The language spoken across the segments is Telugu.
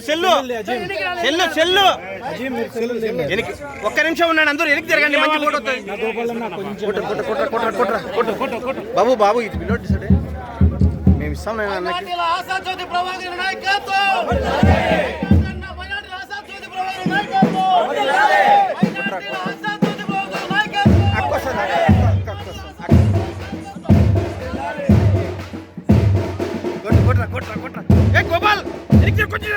సెల్లు సెల్లు సెల్లు సెల్లు ఒక్క నిమిషం ఉన్నాడు అందరూ ఎనికి తిరగండి మంచి బాబు బాబు ఇది పిల్లోటి సరే మేము ఇస్తాం నేను అన్నకి. కొట్రా కొట్రా ఏ గోపాల్ ఎక్కడ కొట్టి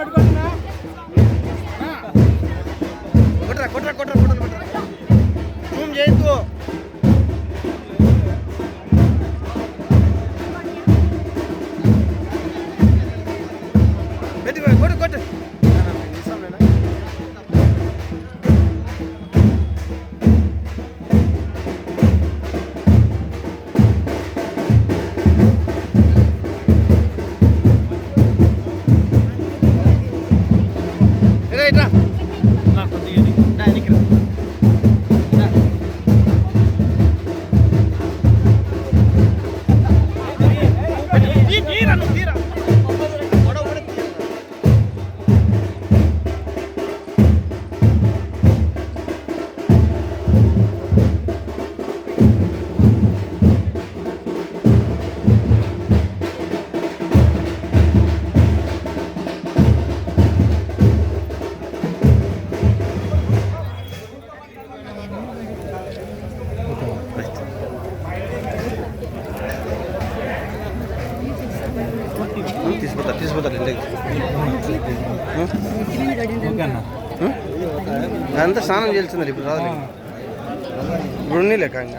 मटका అంత స్నానం చేయాల్సింది ఇప్పుడు రాదు ఇప్పుడు ఉన్నీలే కాంగ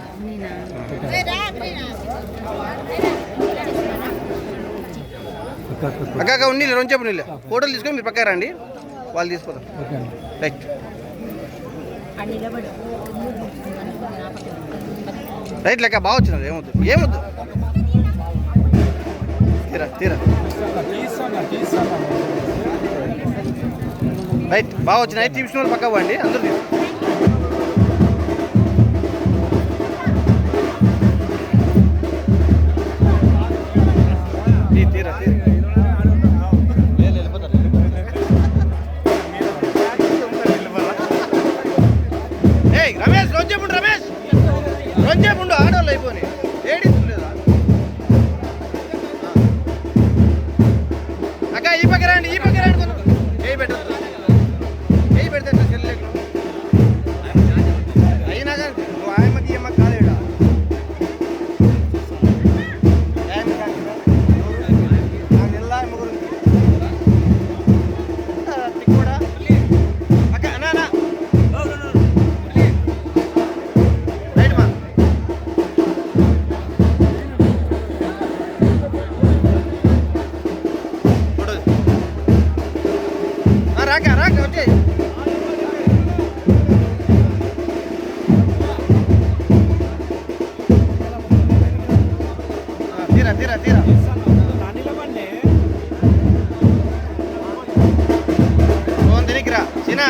అక్క లేదు రెండు చెప్పు నీళ్ళే ఫోటోలు తీసుకొని మీరు పక్కా రండి. వాళ్ళు తీసుకుందాం రైట్. రైట్ లెక్క బాగా వచ్చినారు ఏమొద్దు. ఏమొద్దు. తీరా తీరా. రైట్ బాగా వచ్చినాయి టీమ్స్ వాళ్ళు పక్క పోండి అందరు రమేష్ రొంచేపుండు రమేష్. రొంచేపుండు ఆడవాళ్ళు అయిపోయి ఏడి రాక రాక వచ్చే తీరా తీరా తీరా. ఫోన్ తిరిగిరా చిన్న.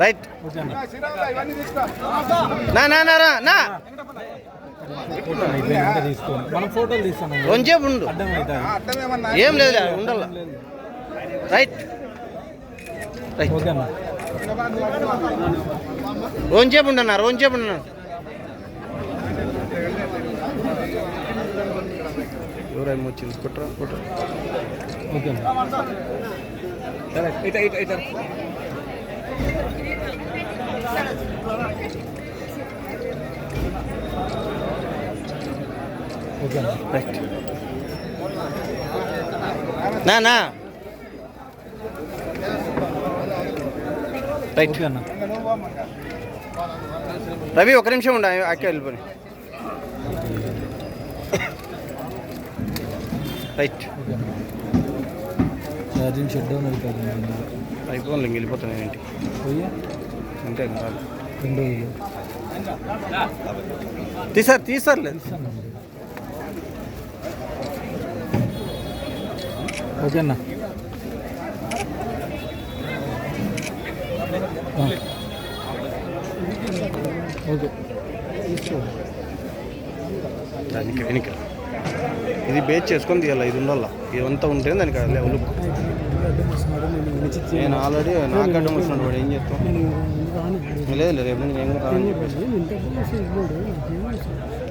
రైట్. ఓకే అన్న నా నా. కొంచెం ఉండు. ఏం లేదు ఉండాల రైట్. రైట్. ఉండన్నా రోజుసేపు ఉండన్నా ఎవరేమో వచ్చింది కుట్రా కుట్రా ఓకే అన్న ఓకే అన్న రైట్. నా నా రైట్ రవి ఒక నిమిషం ఉండ అక్క వెళ్ళిపోయి రైట్. ఛార్జింగ్ షట్ డౌన్ అవుతుంది వెళ్ళిపోతాను ఏంటి? అంతే. రెండు రోజులు తీసారు తీసారులే. ఓకేనా? ఓకే. అన్న దానికి వెనుక. ఇది బేస్ చేసుకొని తీయాలి ఇది ఉండాల? ఇదంతా ఉంటే దానికి లెవెల్ నేను ఆల్రెడీ నాకు అడ్డం వస్తున్నాడు వాడు ఏం చేస్తాం లేదు లేదు రేపు నుంచి నేను చెప్పేసి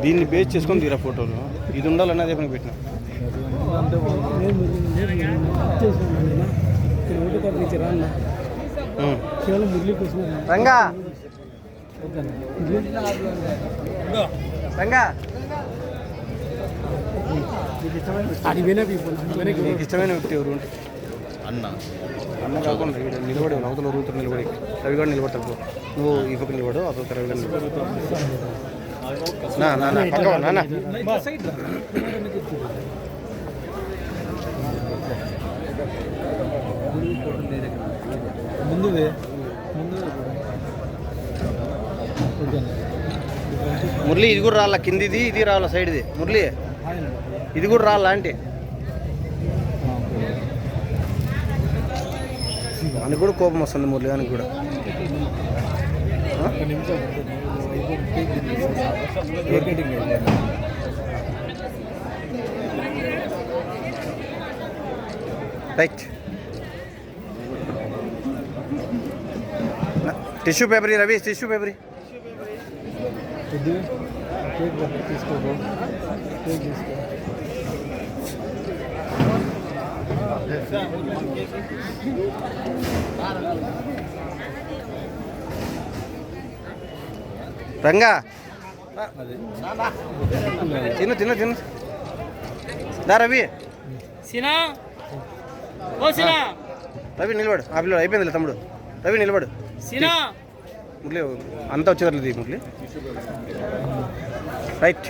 దీన్ని బేస్ చేసుకొని తీరా ఫోటోలు ఇది ఉండాలని అదే పని పెట్టినా అంటే ఉం. కేవలం మురళి కోసం రంగా. రంగా. అది వినే పీపుల్ నీకు ఇష్టమైన వ్యక్తి ఎవరు? అన్న. అన్న కాకుండా నిలబడి అవతల రూతులు నిలబడి రవి కూడా నిలబడతావు పో. నువ్వు ఈ పక్క నిలబడు ఆ పక్క రవి గారు నిలబడు. నా నా నా. పక్క వా, నాన్న మురళి ఇది కూడా రాళ్ళ కిందిది ఇది రాళ్ళ సైడ్ది? మురళి ఇది కూడా రాళ్ళ అంటే అని కూడా కోపం వస్తుంది మురళి అని కూడా. Right. Tissue paper Ravi tissue paper Ranga. తిను తిను తిను. దా రవి. సినా. ఓ సినా. రవి నిలబడు. ఆ పిల్లడు అయిపోయిందిలే తమ్ముడు. రవి నిలబడు. మురళి అంతా వచ్చేదారు తీ మురళి. రైట్.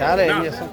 చాలా ఏం చేస్తాం?